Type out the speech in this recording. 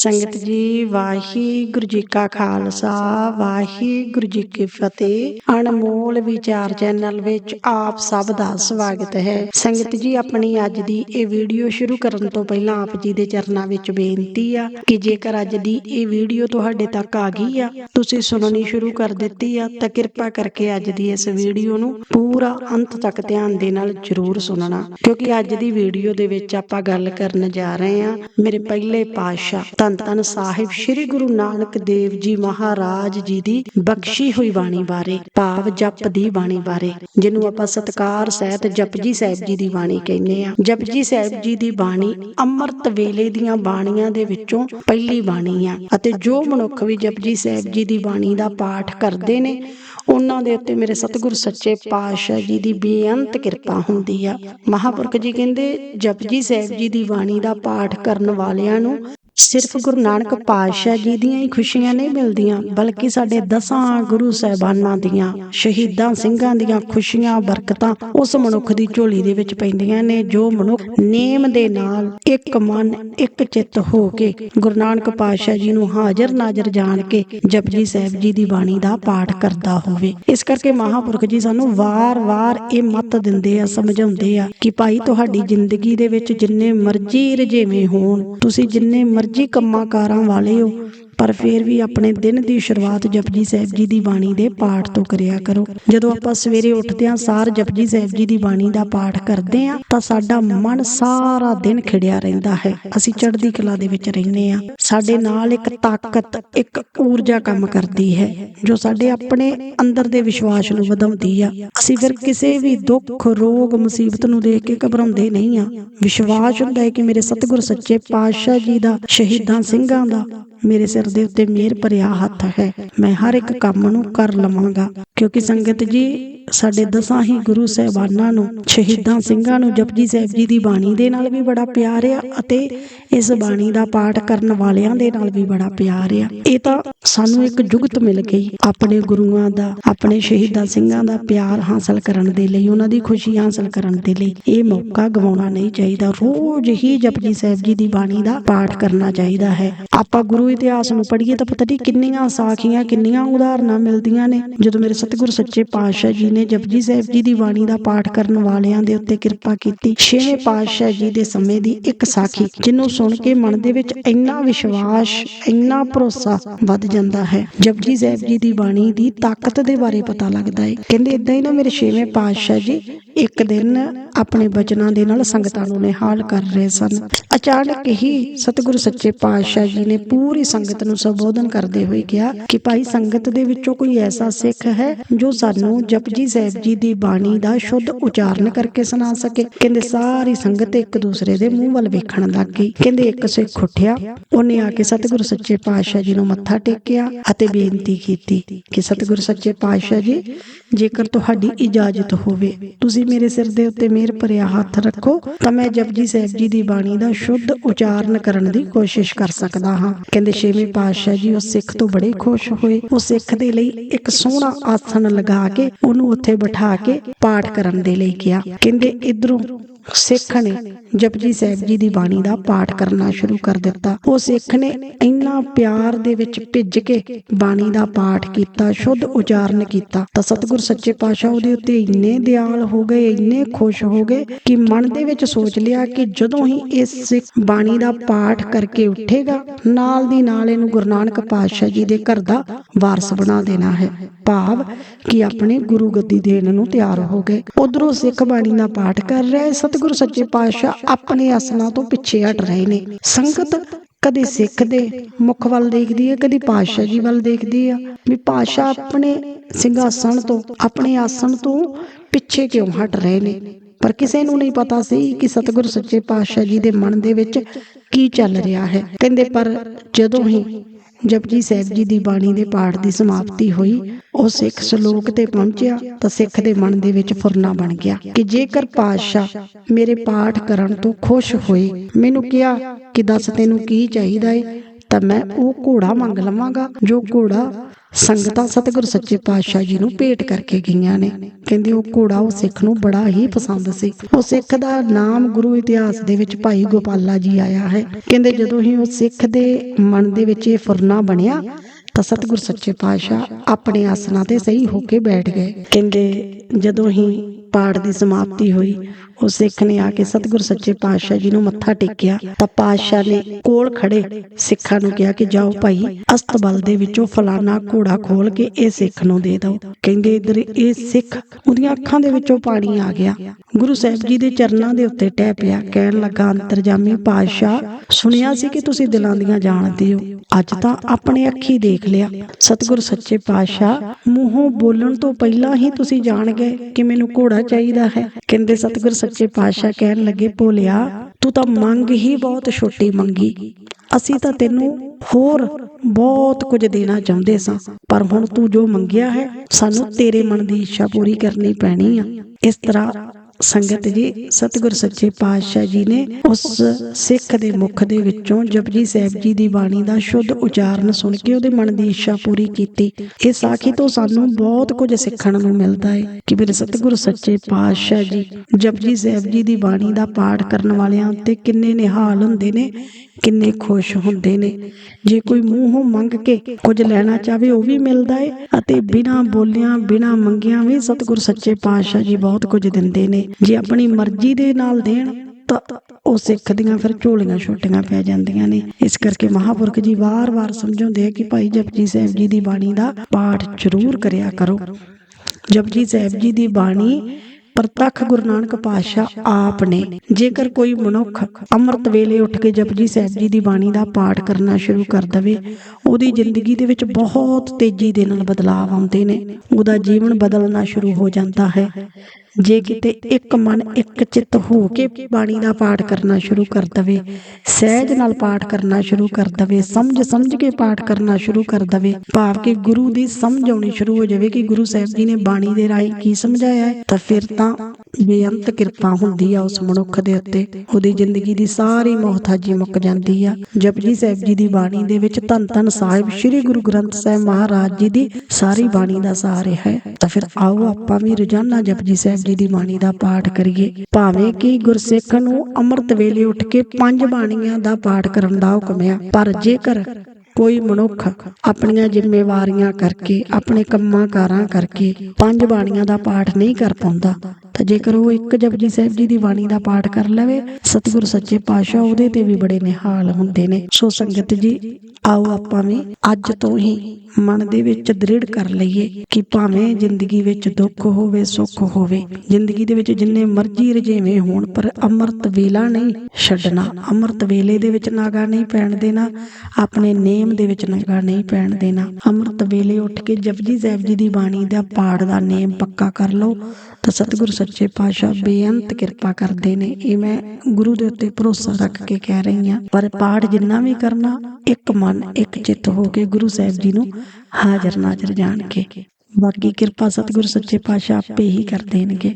ਸੰਗਤ ਜੀ, ਵਾਹਿਗੁਰੂ ਜੀ ਕਾ ਖਾਲਸਾ, ਵਾਹਿਗੁਰੂ ਜੀ ਕੀ ਫਤਿਹ। ਅਨਮੋਲ ਵਿਚਾਰ ਚੈਨਲ ਵਿੱਚ ਆਪ ਸਭ ਦਾ ਸਵਾਗਤ ਹੈ। ਸੰਗਤ ਜੀ, ਆਪਣੀ ਅੱਜ ਦੀ ਇਹ ਵੀਡੀਓ ਸ਼ੁਰੂ ਕਰਨ ਤੋਂ ਪਹਿਲਾਂ ਆਪ ਜੀ ਦੇ ਚਰਨਾਂ ਵਿੱਚ ਬੇਨਤੀ ਆ ਕਿ ਜੇਕਰ ਅੱਜ ਦੀ ਇਹ ਵੀਡੀਓ ਤੁਹਾਡੇ ਤੱਕ ਆ ਗਈ ਆ, ਤੁਸੀਂ ਸੁਣਨੀ ਸ਼ੁਰੂ ਕਰ ਦਿੱਤੀ ਆ, ਤਾਂ ਕਿਰਪਾ ਕਰਕੇ ਅੱਜ ਦੀ ਇਸ ਵੀਡੀਓ ਨੂੰ ਪੂਰਾ ਅੰਤ ਤੱਕ ਧਿਆਨ ਦੇ ਨਾਲ ਜ਼ਰੂਰ ਸੁਣਨਾ। ਕਿਉਂਕਿ ਅੱਜ ਦੀ ਵੀਡੀਓ ਦੇ ਵਿੱਚ ਆਪਾਂ ਗੱਲ ਕਰਨ ਜਾ ਰਹੇ ਹਾਂ ਮੇਰੇ ਪਹਿਲੇ ਪਾਤਸ਼ਾਹ ਧੰਨ ਧੰਨ ਸਾਹਿਬ ਸ੍ਰੀ ਗੁਰੂ ਨਾਨਕ ਦੇਵ ਜੀ ਮਹਾਰਾਜ ਜੀ ਦੀ ਬਖਸ਼ੀ ਹੋਈ ਬਾਣੀ ਬਾਰੇ, ਭਾਵ ਜਪ ਦੀ ਬਾਣੀ ਬਾਰੇ, ਜਿਹਨੂੰ ਆਪਾਂ ਸਤਕਾਰ ਸਹਿਤ ਜਪਜੀ ਸਾਹਿਬ ਜੀ ਦੀ ਬਾਣੀ ਕਹਿੰਦੇ ਆ ਜਪਜੀ ਸਾਹਿਬ ਜੀ ਦੀ ਬਾਣੀ ਅੰਮ੍ਰਿਤ ਵੇਲੇ ਦੀਆਂ ਬਾਣੀਆਂ ਦੇ ਵਿੱਚੋਂ ਪਹਿਲੀ ਬਾਣੀ ਆ ਅਤੇ ਜੋ ਮਨੁੱਖ ਵੀ ਜਪਜੀ ਸਾਹਿਬ ਜੀ ਦੀ ਬਾਣੀ ਦਾ ਪਾਠ ਕਰਦੇ ਨੇ, ਉਹਨਾਂ ਦੇ ਉੱਤੇ ਮੇਰੇ ਸਤਿਗੁਰ ਸੱਚੇ ਪਾਤਸ਼ਾਹ ਜੀ ਦੀ ਬੇਅੰਤ ਕਿਰਪਾ ਹੁੰਦੀ ਆ। ਮਹਾਪੁਰਖ ਜੀ ਕਹਿੰਦੇ, ਜਪਜੀ ਸਾਹਿਬ ਜੀ ਦੀ ਬਾਣੀ ਦਾ ਪਾਠ ਕਰਨ ਵਾਲਿਆਂ ਨੂੰ ਸਿਰਫ ਗੁਰੂ ਨਾਨਕ ਪਾਤਸ਼ਾਹ ਜੀ ਦੀਆਂ ਹੀ ਖੁਸ਼ੀਆਂ ਨਹੀਂ ਮਿਲਦੀਆਂ, ਬਲਕਿ ਸਾਡੇ ਦਸਾਂ ਗੁਰੂ ਸਾਹਿਬਾਨਾਂ ਦੀਆਂ, ਸ਼ਹੀਦਾਂ ਸਿੰਘਾਂ ਦੀਆਂ ਖੁਸ਼ੀਆਂ, ਬਰਕਤਾਂ ਉਸ ਮਨੁੱਖ ਦੀ ਝੋਲੀ ਦੇ ਵਿੱਚ ਪੈਂਦੀਆਂ ਨੇ, ਜੋ ਮਨੁੱਖ ਨੇਮ ਦੇ ਨਾਲ ਇੱਕ ਮਨ, ਇੱਕ ਚਿੱਤ ਹੋ ਕੇ ਗੁਰੂ ਨਾਨਕ ਪਾਤਸ਼ਾਹ ਜੀ ਨੂੰ ਹਾਜ਼ਰ ਨਾਜ਼ਰ ਜਾਣ ਕੇ ਜਪਜੀ ਸਾਹਿਬ ਜੀ ਦੀ ਬਾਣੀ ਦਾ ਪਾਠ ਕਰਦਾ ਹੋਵੇ। ਇਸ ਕਰਕੇ ਮਹਾਪੁਰਖ ਜੀ ਸਾਨੂੰ ਵਾਰ-ਵਾਰ ਇਹ ਮਤ ਦਿੰਦੇ ਆ, ਸਮਝਾਉਂਦੇ ਆ ਕਿ ਭਾਈ ਤੁਹਾਡੀ ਜ਼ਿੰਦਗੀ ਦੇ ਵਿੱਚ ਜਿੰਨੇ ਮਰਜ਼ੀ ਰਜੇਵੇਂ ਹੋਣ, ਤੁਸੀਂ ਜਿੰਨੇ ਮਰਜ਼ੀ ਕੰਮਾਂ ਕਾਰਾਂ ਵਾਲੇ ਹੋ ਪਰ ਫਿਰ ਵੀ ਆਪਣੇ ਦਿਨ ਦੀ ਸ਼ੁਰੂਆਤ ਜਪਜੀ ਸਾਹਿਬ ਜੀ ਦੀ ਬਾਣੀ ਦੇ ਪਾਠ ਤੋਂ ਕਰਿਆ ਕਰੋ। ਜਦੋਂ ਆਪਾਂ ਸਵੇਰੇ ਉੱਠਦੇ ਹਾਂ, ਸਾਰ ਜਪਜੀ ਸਾਹਿਬ ਜੀ ਦੀ ਬਾਣੀ ਦਾ ਪਾਠ ਕਰਦੇ ਹਾਂ, ਤਾਂ ਸਾਡਾ ਮਨ ਸਾਰਾ ਦਿਨ ਖਿੜਿਆ ਰਹਿੰਦਾ ਹੈ। ਅਸੀਂ ਚੜ੍ਹਦੀ ਕਲਾ ਦੇ ਵਿੱਚ ਰਹਿੰਦੇ ਹਾਂ। ਸਾਡੇ ਨਾਲ ਇੱਕ ਤਾਕਤ, ਇੱਕ ਊਰਜਾ ਕੰਮ ਕਰਦੀ ਹੈ, ਜੋ ਸਾਡੇ ਆਪਣੇ ਅੰਦਰ ਦੇ ਵਿਸ਼ਵਾਸ ਨੂੰ ਵਧਾਉਂਦੀ ਆ। ਅਸੀਂ ਫਿਰ ਕਿਸੇ ਵੀ ਦੁੱਖ, ਰੋਗ, ਮੁਸੀਬਤ ਨੂੰ ਦੇਖ ਕੇ ਘਬਰਾਉਂਦੇ ਨਹੀਂ ਆ ਵਿਸ਼ਵਾਸ ਹੁੰਦਾ ਹੈ ਕਿ ਮੇਰੇ ਸਤਿਗੁਰ ਸੱਚੇ ਪਾਤਸ਼ਾਹ ਜੀ ਦਾ, ਸ਼ਹੀਦਾਂ ਸਿੰਘਾਂ ਦਾ ਮੇਰੇ ਸਿਰ ਦੇ ਉੱਤੇ ਮਿਹਰ ਭਰਿਆ ਹੱਥ ਹੈ। ਮੈਂ ਹਰ ਇੱਕ ਕੰਮ ਨੂੰ ਕਰ ਲਵਾਂਗਾ। ਕਿਉਂਕਿ ਸੰਗਤ ਜੀ, ਸਾਡੇ ਦਸਾਂ ਹੀ ਗੁਰੂ ਸਾਹਿਬਾਨਾਂ ਨੂੰ, ਸ਼ਹੀਦਾਂ ਸਿੰਘਾਂ ਨੂੰ, ਜਪਜੀ ਸਾਹਿਬ ਜੀ ਦੀ ਬਾਣੀ ਦੇ ਨਾਲ ਵੀ ਬੜਾ ਪਿਆਰ ਆ ਅਤੇ ਇਸ ਬਾਣੀ ਦਾ ਪਾਠ ਕਰਨ ਵਾਲਿਆਂ ਦੇ ਨਾਲ ਵੀ ਬੜਾ ਪਿਆਰ ਆ। ਇਹ ਤਾਂ ਸਾਨੂੰ ਇੱਕ ਜੁਗਤ ਮਿਲ ਗਈ। ਆਪਣੇ ਗੁਰੂਆਂ ਦਾ, ਆਪਣੇ ਸ਼ਹੀਦਾਂ ਸਿੰਘਾਂ ਦਾ ਪਿਆਰ ਹਾਸਲ ਕਰਨ ਦੇ ਲਈ, ਉਹਨਾਂ ਦੀ ਖੁਸ਼ੀ ਹਾਸਲ ਕਰਨ ਦੇ ਲਈ ਇਹ ਮੌਕਾ ਗਵਾਉਣਾ ਨਹੀਂ ਚਾਹੀਦਾ। ਰੋਜ਼ ਹੀ ਜਪਜੀ ਸਾਹਿਬ ਜੀ ਦੀ ਬਾਣੀ ਦਾ ਪਾਠ ਕਰਨਾ ਚਾਹੀਦਾ ਹੈ। ਆਪਾਂ ਗੁਰੂ ਇਤਿਹਾਸ ਨੂੰ ਪੜ੍ਹੀਏ ਤਾਂ ਪਤਾ ਨਹੀਂ ਕਿੰਨੀਆਂ ਸਾਖੀਆਂ, ਕਿੰਨੀਆਂ ਉਦਾਹਰਨਾਂ ਮਿਲਦੀਆਂ ਨੇ। ਜਦੋਂ ਮੇਰੇ ਸਤਿਗੁਰ ਸੱਚੇ ਪਾਤਸ਼ਾਹ ਜੀ ਨੇ ਜਪਜੀ ਸਾਹਿਬ ਜੀ ਦੀ ਬਾਣੀ ਦਾ ਪਾਠ ਕਰਨ ਵਾਲਿਆਂ ਦੇ ਉੱਤੇ ਕਿਰਪਾ ਕੀਤੀ, ਛੇਵੇਂ ਪਾਤਸ਼ਾਹ ਜੀ ਦੇ ਸਮੇਂ ਦੀ ਇੱਕ ਸਾਖੀ, ਜਿਹਨੂੰ ਸੁਣ ਕੇ ਮਨ ਦੇ ਵਿੱਚ ਇੰਨਾ ਵਿਸ਼ਵਾਸ, ਇੰਨਾ ਭਰੋਸਾ ਵੱਧ ਜਾਂਦਾ ਹੈ। ਜਪਜੀ ਸਾਹਿਬ ਜੀ ਦੀ ਬਾਣੀ ਦੀ ਤਾਕਤ ਦੇ ਬਾਰੇ ਪਤਾ ਲੱਗਦਾ ਹੈ। ਕਹਿੰਦੇ ਇਦਾਂ ਹੀ ਨਾ ਮੇਰੇ ਛੇਵੇਂ ਪਾਤਸ਼ਾਹ ਜੀ ਇੱਕ ਦਿਨ ਆਪਣੇ ਬਚਨਾਂ ਦੇ ਨਾਲ ਸੰਗਤਾਂ ਨੂੰ ਨਿਹਾਲ ਕਰ ਰਹੇ ਸਨ। ਅਚਾਨਕ ਹੀ ਸਤਿਗੁਰੂ ਸੱਚੇ ਪਾਤਸ਼ਾਹ ਜੀ ਨੇ ਪੂਰੀ ਸੰਗਤ ਨੂੰ ਸੰਬੋਧਨ ਕਰਦੇ ਹੋਏ ਕਿਹਾ ਕਿ ਭਾਈ ਸੰਗਤ ਦੇ ਵਿੱਚੋਂ ਕੋਈ ਐਸਾ ਸਿੱਖ ਹੈ ਜੋ ਸਾਨੂੰ ਜਪਜੀ ਸਾਹਿਬ ਜੀ ਦੀ ਬਾਣੀ ਦਾ ਸ਼ੁੱਧ ਉਚਾਰਨ ਕਰਕੇ ਸੁਣਾ ਸਕੇ। ਕਹਿੰਦੇ ਸਾਰੀ ਸੰਗਤ ਇੱਕ ਦੂਸਰੇ ਦੇ ਮੂੰਹ ਵੱਲ ਵੇਖਣ ਲੱਗ। ਗਈ ਕਹਿੰਦੇ ਇੱਕ ਸਿੱਖ ਉੱਠਿਆ, ਉਹਨੇ ਆ ਕੇ ਸਤਿਗੁਰੂ ਸੱਚੇ ਪਾਤਸ਼ਾਹ ਜੀ ਨੂੰ ਮੱਥਾ ਟੇਕਿਆ ਅਤੇ ਬੇਨਤੀ ਕੀਤੀ ਕਿ ਸਤਿਗੁਰੂ ਸੱਚੇ ਪਾਤਸ਼ਾਹ ਜੀ, ਜੇਕਰ ਤੁਹਾਡੀ ਇਜਾਜ਼ਤ ਹੋਵੇ, ਤੁਸੀਂ ਮੇਰੇ ਸਿਰ ਦੇ ਉੱਤੇ ਮਿਹਰ ਭਰਿਆ ਹੱਥ ਰੱਖੋ, ਤਾਂ ਮੈਂ ਜਪਜੀ ਸਾਹਿਬ ਜੀ ਦੀ ਬਾਣੀ ਦਾ ਸ਼ੁੱਧ ਉਚਾਰਨ ਕਰਨ ਦੀ ਕੋਸ਼ਿਸ਼ ਕਰ ਸਕਦਾ ਹਾਂ। ਕਹਿੰਦੇ ਛੇਵੇਂ ਪਾਤਸ਼ਾਹ ਜੀ ਉਸ ਸਿੱਖ ਤੋਂ ਬੜੇ ਖੁਸ਼ ਹੋਏ। ਉਹ ਸਿੱਖ ਦੇ ਲਈ ਇੱਕ ਸੋਹਣਾ ਆਸਣ ਲਗਾ ਕੇ ਉਹਨੂੰ ਉੱਥੇ ਬਿਠਾ ਕੇ ਪਾਠ ਕਰਨ ਦੇ ਲਈ ਕਿਹਾ। ਕਹਿੰਦੇ, ਇਧਰੋਂ ਸਿੱਖ ਨੇ ਜਪਜੀ ਸਾਹਿਬ ਜੀ ਦੀ ਬਾਣੀ ਦਾ ਪਾਠ ਕਰਨਾ ਸ਼ੁਰੂ ਕਰ ਦਿੱਤਾ। ਉਹ ਸਿੱਖ ਨੇ ਇੰਨਾ ਪਿਆਰ ਦੇ ਵਿੱਚ ਭਿੱਜ ਕੇ ਬਾਣੀ ਦਾ ਪਾਠ ਕੀਤਾ, ਸ਼ੁੱਧ ਉਚਾਰਨ ਕੀਤਾ। ਤਾਂ ਸਤਿਗੁਰ ਸੱਚੇ ਪਾਤਸ਼ਾਹ ਉਹਦੇ ਉੱਤੇ ਇੰਨੇ ਦਿਆਲ ਹੋ ਗਏ, ਇੰਨੇ ਖੁਸ਼ ਹੋ ਗਏ ਕਿ ਮਨ ਦੇ ਵਿੱਚ ਸੋਚ ਲਿਆ ਕਿ ਜਦੋਂ ਹੀ ਇਸ ਸਿੱਖ ਬਾਣੀ ਦਾ ਪਾਠ ਕਰਕੇ ਉੱਠੇਗਾ, ਨਾਲ ਦੀ ਨਾਲ ਇਹਨੂੰ ਗੁਰੂ ਨਾਨਕ ਪਾਤਸ਼ਾਹ ਜੀ ਦੇ ਘਰ ਦਾ ਵਾਰਸ ਬਣਾ ਦੇਣਾ ਹੈ। ਭਾਵ ਕਿ ਆਪਣੇ ਗੁਰੂ ਗੱਦੀ ਦੇਣ ਨੂੰ ਤਿਆਰ ਹੋ ਗਏ। ਉਧਰੋਂ ਸਿੱਖ ਬਾਣੀ ਦਾ ਪਾਠ ਕਰ ਰਿਹਾ ਸਤਿਗੁਰੂ ਸੱਚੇ ਪਾਤਸ਼ਾਹ ਆਪਣੇ ਆਸਣਾ ਤੋਂ ਪਿੱਛੇ ਹਟ ਰਹੇ ਨੇ। ਸੰਗਤ ਕਦੇ ਸਿੱਖ ਦੇ ਮੁਖ ਵੱਲ ਦੇਖਦੀ ਹੈ, ਕਦੀ ਪਾਤਸ਼ਾਹ ਜੀ ਵੱਲ ਦੇਖਦੀ ਆ। ਵੀ ਪਾਤਸ਼ਾਹ ਆਪਣੇ ਸਿੰਘਾਸਣ ਤੋਂ, ਆਪਣੇ ਆਸਣ ਤੋਂ ਪਿੱਛੇ ਕਿਉਂ ਹਟ ਰਹੇ ਨੇ? ਪਰ ਕਿਸੇ ਨੂੰ ਨਹੀਂ ਪਤਾ ਸੀ ਕਿ ਸਤਿਗੁਰੂ ਸੱਚੇ ਪਾਤਸ਼ਾਹ ਜੀ ਦੇ ਮਨ ਦੇ ਵਿੱਚ ਕੀ ਚੱਲ ਰਿਹਾ ਹੈ। ਕਹਿੰਦੇ, ਪਰ ਜਦੋਂ ਹੀ ਜਪਜੀ ਸਾਹਿਬ ਜੀ ਦੀ ਬਾਣੀ ਦੇ ਪਾਠ ਦੀ ਸਮਾਪਤੀ ਹੋਈ, ਉਹ ਸਿੱਖ ਸ਼ਲੋਕ ਤੇ ਪਹੁੰਚਿਆ ਤਾਂ ਸਿੱਖ ਦੇ ਮਨ ਦੇ ਵਿੱਚ ਫੁਰਨਾ ਬਣ ਗਿਆ ਕਿ ਜੇਕਰ ਪਾਤਸ਼ਾਹ ਮੇਰੇ ਪਾਠ ਕਰਨ ਤੋਂ ਖੁਸ਼ ਹੋਏ, ਮੈਨੂੰ ਕਿਹਾ ਕਿ ਦੱਸ ਤੈਨੂੰ ਕੀ ਚਾਹੀਦਾ ਏ, ਤਾਂ ਮੈਂ ਉਹ ਘੋੜਾ ਮੰਗ ਲਵਾਂਗਾ, ਜੋ ਘੋੜਾ ਸੰਗਤਾਂ ਸਤਿਗੁਰ ਸੱਚੇ ਪਾਤਸ਼ਾਹ ਜੀ ਨੂੰ ਭੇਟ ਕਰਕੇ ਗਈਆਂ ਨੇ। ਕਹਿੰਦੇ ਉਹ ਘੋੜਾ ਉਹ ਸਿੱਖ ਨੂੰ ਬੜਾ ਹੀ ਪਸੰਦ ਸੀ। ਉਹ ਸਿੱਖ ਦਾ ਨਾਮ ਗੁਰੂ ਇਤਿਹਾਸ ਦੇ ਵਿੱਚ ਭਾਈ ਗੋਪਾਲਾ ਜੀ ਆਇਆ ਹੈ। ਕਹਿੰਦੇ ਜਦੋਂ ਹੀ ਉਹ ਸਿੱਖ ਦੇ ਮਨ ਦੇ ਵਿੱਚ ਇਹ ਫੁਰਨਾ ਬਣਿਆ, ਤਾਂ ਸਤਿਗੁਰ ਸੱਚੇ ਪਾਤਸ਼ਾਹ ਆਪਣੇ ਆਸਨਾਂ ਤੇ ਸਹੀ ਹੋ ਕੇ ਬੈਠ ਗਏ। ਕਹਿੰਦੇ ਜਦੋਂ ਹੀ ਪਾਠ ਦੀ ਸਮਾਪਤੀ ਹੋਈ ਉਹ ਸਿੱਖ ਨੇ ਆ ਕੇ ਸਤਿਗੁਰ ਸੱਚੇ ਪਾਤਸ਼ਾਹ ਜੀ ਨੂੰ ਮੱਥਾ ਟੇਕਿਆ। ਤਾਂ ਪਾਤਸ਼ਾਹ ਨੇ ਕੋਲ ਖੜੇ ਸਿੱਖਾਂ ਨੂੰ ਕਿਹਾ ਕਿ ਜਾਓ ਭਾਈ, ਅਸਤਬਲ ਦੇ ਵਿੱਚੋਂ ਫਲਾਣਾ ਘੋੜਾ ਖੋਲ ਕੇ ਇਹ ਸਿੱਖ ਨੂੰ ਦੇ ਦਿਓ। ਕਹਿੰਦੇ ਇਧਰ ਇਹ ਸਿੱਖ ਉਹਦੀਆਂ ਅੱਖਾਂ ਦੇ ਵਿੱਚੋਂ ਪਾਣੀ ਆ ਗਿਆ। ਗੁਰੂ ਸਾਹਿਬ ਜੀ ਦੇ ਚਰਨਾਂ ਦੇ ਉੱਤੇ ਟਹਿ ਪਿਆ, ਕਹਿਣ ਲੱਗਾ, ਅੰਤਰਜਾਮੀ ਪਾਤਸ਼ਾਹ, ਸੁਣਿਆ ਸੀ ਕਿ ਤੁਸੀਂ ਦਿਲਾਂ ਦੀਆਂ ਜਾਣਦੇ ਹੋ। ਅੱਜ ਤਾਂ ਆਪਣੇ ਅੱਖੀ ਦੇਖ ਲਿਆ। ਸਤਿਗੁਰ ਸੱਚੇ ਪਾਤਸ਼ਾਹ, ਮੂੰਹੋਂ ਬੋਲਣ ਤੋਂ ਪਹਿਲਾਂ ਹੀ ਤੁਸੀਂ ਜਾਣ ਗਏ ਕਿ ਮੈਨੂੰ ਘੋੜਾ ਚਾਹੀਦਾ ਹੈ। ਕਹਿੰਦੇ ਸਤਿਗੁਰ ਸੱਚੇ ਪਾਤਸ਼ਾਹ ਕਹਿਣ ਲੱਗੇ, ਭੋਲਿਆ, ਤੂੰ ਤਾਂ ਮੰਗ ਹੀ ਬਹੁਤ ਛੋਟੀ ਮੰਗੀ। ਅਸੀਂ ਤਾਂ ਤੈਨੂੰ ਹੋਰ ਬਹੁਤ ਕੁਝ ਦੇਣਾ ਚਾਹੁੰਦੇ ਸਾਂ, ਪਰ ਹੁਣ ਤੂੰ ਜੋ ਮੰਗਿਆ ਹੈ, ਸਾਨੂੰ ਤੇਰੇ ਮਨ ਦੀ ਇੱਛਾ ਪੂਰੀ ਕਰਨੀ ਪੈਣੀ ਆ। ਇਸ ਤਰ੍ਹਾਂ ਸੰਗਤ ਜੀ, ਸਤਿਗੁਰ ਸੱਚੇ ਪਾਤਸ਼ਾਹ ਜੀ ਨੇ ਉਸ ਸਿੱਖ ਦੇ ਮੁਖ ਦੇ ਵਿੱਚੋਂ ਜਪਜੀ ਸਾਹਿਬ ਜੀ ਦੀ ਬਾਣੀ ਦਾ ਸ਼ੁੱਧ ਉਚਾਰਨ ਸੁਣ ਕੇ ਉਹਦੇ ਮਨ ਦੀ ਇੱਛਾ ਪੂਰੀ ਕੀਤੀ। ਇਹ ਸਾਖੀ ਤੋਂ ਸਾਨੂੰ ਬਹੁਤ ਕੁਝ ਸਿੱਖਣ ਨੂੰ ਮਿਲਦਾ ਹੈ ਕਿ ਮੇਰੇ ਸਤਿਗੁਰ ਸੱਚੇ ਪਾਤਸ਼ਾਹ ਜੀ ਜਪਜੀ ਸਾਹਿਬ ਜੀ ਦੀ ਬਾਣੀ ਦਾ ਪਾਠ ਕਰਨ ਵਾਲਿਆਂ ਉੱਤੇ ਕਿੰਨੇ ਨਿਹਾਲ ਹੁੰਦੇ ਨੇ, ਕਿੰਨੇ ਖੁਸ਼ ਹੁੰਦੇ ਨੇ। ਜੇ ਕੋਈ ਮੂੰਹੋਂ ਮੰਗ ਕੇ ਕੁਝ ਲੈਣਾ ਚਾਹੇ ਉਹ ਵੀ ਮਿਲਦਾ ਏ ਅਤੇ ਬਿਨਾਂ ਬੋਲਿਆਂ, ਬਿਨਾਂ ਮੰਗਿਆਂ ਵੀ ਸਤਿਗੁਰ ਸੱਚੇ ਪਾਤਸ਼ਾਹ ਜੀ ਬਹੁਤ ਕੁਝ ਦਿੰਦੇ ਨੇ। ਜੇ ਆਪਣੀ ਮਰਜ਼ੀ ਦੇ ਨਾਲ ਦੇਣ, ਤਾਂ ਉਹ ਸਿੱਖ ਦੀਆਂ ਫਿਰ ਝੋਲੀਆਂ ਛੋਟੀਆਂ ਪੈ ਜਾਂਦੀਆਂ ਨੇ। ਇਸ ਕਰਕੇ ਮਹਾਪੁਰਖ ਜੀ ਵਾਰ-ਵਾਰ ਸਮਝਾਉਂਦੇ ਆ ਕਿ ਭਾਈ ਜਪਜੀ ਸਾਹਿਬ ਜੀ ਦੀ ਬਾਣੀ ਦਾ ਪਾਠ ਜ਼ਰੂਰ ਕਰਿਆ ਕਰੋ। ਜਪਜੀ ਸਾਹਿਬ ਜੀ ਦੀ ਬਾਣੀ ਪ੍ਰਤੱਖ ਗੁਰੂ ਨਾਨਕ ਪਾਤਸ਼ਾਹ ਆਪ ਨੇ। ਜੇਕਰ ਕੋਈ ਮਨੁੱਖ ਅੰਮ੍ਰਿਤ ਵੇਲੇ ਉੱਠ ਕੇ ਜਪਜੀ ਸਾਹਿਬ ਜੀ ਦੀ ਬਾਣੀ ਦਾ ਪਾਠ ਕਰਨਾ ਸ਼ੁਰੂ ਕਰ ਦਵੇ, ਉਹਦੀ ਜ਼ਿੰਦਗੀ ਦੇ ਵਿੱਚ ਬਹੁਤ ਤੇਜ਼ੀ ਦੇ ਨਾਲ ਬਦਲਾਅ ਆਉਂਦੇ ਨੇ। ਉਹਦਾ ਜੀਵਨ ਬਦਲਣਾ ਸ਼ੁਰੂ ਹੋ ਜਾਂਦਾ ਹੈ। ਜੇ ਕਿਤੇ ਇੱਕ ਮਨ ਇੱਕ ਚਿੱਤ ਹੋ ਕੇ ਬਾਣੀ ਦਾ ਪਾਠ ਕਰਨਾ ਸ਼ੁਰੂ ਕਰ ਦਵੇ, ਸਹਿਜ ਨਾਲ ਪਾਠ ਕਰਨਾ ਸ਼ੁਰੂ ਕਰ ਦਵੇ, ਸਮਝ ਸਮਝ ਕੇ ਪਾਠ ਕਰਨਾ ਸ਼ੁਰੂ ਕਰ ਦਵੇ, ਭਾਵ ਕਿ ਗੁਰੂ ਦੀ ਸਮਝ ਆਉਣੀ ਸ਼ੁਰੂ ਹੋ ਜਾਵੇ ਕਿ ਗੁਰੂ ਸਾਹਿਬ ਜੀ ਨੇ ਬਾਣੀ ਦੇ ਰਾਹੀਂ ਕੀ ਸਮਝਾਇਆ ਹੈ, ਤਾਂ ਫਿਰ ਤਾਂ ਬੇਅੰਤ ਕਿਰਪਾ ਹੁੰਦੀ ਆ ਉਸ ਮਨੁੱਖ ਦੇ ਉੱਤੇ, ਉਹਦੀ ਜ਼ਿੰਦਗੀ ਦੀ ਸਾਰੀ ਮੁਹਤਾਜੀ ਮੁੱਕ ਜਾਂਦੀ ਆ। ਜਪਜੀ ਸਾਹਿਬ ਜੀ ਦੀ ਬਾਣੀ ਦੇ ਵਿੱਚ ਧੰਨ ਧੰਨ ਸਾਹਿਬ ਸ੍ਰੀ ਗੁਰੂ ਗ੍ਰੰਥ ਸਾਹਿਬ ਮਹਾਰਾਜ ਜੀ ਦੀ ਸਾਰੀ ਬਾਣੀ ਦਾ ਸਾਰ ਹੈ। ਤਾਂ ਫਿਰ ਆਓ ਆਪਾਂ ਵੀ ਰੋਜ਼ਾਨਾ ਜਪਜੀ ਸਾਹਿਬ ਜੀ ਦੀ ਬਾਣੀ ਦਾ ਪਾਠ ਕਰੀਏ। ਭਾਵੇਂ ਕਿ ਗੁਰਸਿੱਖ ਨੂੰ ਅੰਮ੍ਰਿਤ ਵੇਲੇ ਉੱਠ ਕੇ ਪੰਜ ਬਾਣੀਆਂ ਦਾ ਪਾਠ ਕਰਨ ਦਾ ਹੁਕਮ ਆ, ਪਰ ਜੇਕਰ ਕੋਈ ਮਨੁੱਖ ਆਪਣੀਆਂ ਜ਼ਿੰਮੇਵਾਰੀਆਂ ਕਰਕੇ, ਆਪਣੇ ਕੰਮਾਂ ਕਾਰਾਂ ਕਰਕੇ ਪੰਜ ਬਾਣੀਆਂ ਦਾ ਪਾਠ ਨਹੀਂ ਕਰ ਪਾਉਂਦਾ ਤਾਂ ਜੇਕਰ ਉਹ ਇੱਕ ਜਪਜੀ ਸਾਹਿਬ ਜੀ ਦੀ ਬਾਣੀ ਦਾ ਪਾਠ ਕਰ ਲਵੇ, ਸਤਿਗੁਰ ਸੱਚੇ ਪਾਤਸ਼ਾਹ ਉਹਦੇ ਤੇ ਵੀ ਬੜੇ ਨਿਹਾਲ ਹੁੰਦੇ ਨੇ। ਸੋ ਸੰਗਤ ਜੀ, ਆਓ ਆਪਾਂ ਵੀ ਅੱਜ ਤੋਂ ਹੀ ਮਨ ਦੇ ਵਿੱਚ ਦ੍ਰਿੜ ਕਰ ਲਈਏ ਕਿ ਭਾਵੇਂ ਜ਼ਿੰਦਗੀ ਵਿੱਚ ਦੁੱਖ ਹੋਵੇ, ਸੁੱਖ ਹੋਵੇ, ਜ਼ਿੰਦਗੀ ਦੇ ਵਿੱਚ ਜਿੰਨੇ ਮਰਜ਼ੀ ਰਜੇਵੇਂ ਹੋਣ, ਪਰ ਅੰਮ੍ਰਿਤ ਵੇਲਾ ਨਹੀਂ ਛੱਡਣਾ, ਅੰਮ੍ਰਿਤ ਵੇਲੇ ਦੇ ਵਿੱਚ ਨਾਗਾ ਨਹੀਂ ਪੈਣ ਦੇਣਾ, ਆਪਣੇ ਨੇਮ ਦੇ ਵਿੱਚ ਨਾਗਾ ਨਹੀਂ ਪੈਣ ਦੇਣਾ। ਅੰਮ੍ਰਿਤ ਵੇਲੇ ਉੱਠ ਕੇ ਜਪਜੀ ਸਾਹਿਬ ਜੀ ਦੀ ਬਾਣੀ ਦਾ ਪਾਠ ਦਾ ਨੇਮ ਪੱਕਾ ਕਰ ਲਓ, ਤਾਂ ਸਤਿਗੁਰ ਸੱਚੇ ਪਾਤਸ਼ਾਹ ਬੇਅੰਤ ਕਿਰਪਾ ਕਰਦੇ ਨੇ। ਇਹ ਮੈਂ ਗੁਰੂ ਦੇ ਉੱਤੇ ਭਰੋਸਾ ਰੱਖ ਕੇ ਕਹਿ ਰਹੀ ਹਾਂ। ਪਰ ਪਾਠ ਜਿੰਨਾ ਵੀ ਕਰਨਾ, ਇੱਕ ਮਨ, ਇੱਕ ਚਿੱਤ ਹੋ ਕੇ ਗੁਰੂ ਸਾਹਿਬ ਜੀ ਨੂੰ ਹਾਜ਼ਰ ਨਾਜ਼ਰ ਜਾਣ ਕੇ। ਬਾਕੀ ਕਿਰਪਾ ਸਤਿਗੁਰ ਸੱਚੇ ਪਾਤਸ਼ਾਹ ਆਪੇ ਹੀ ਕਰ ਦੇਣਗੇ।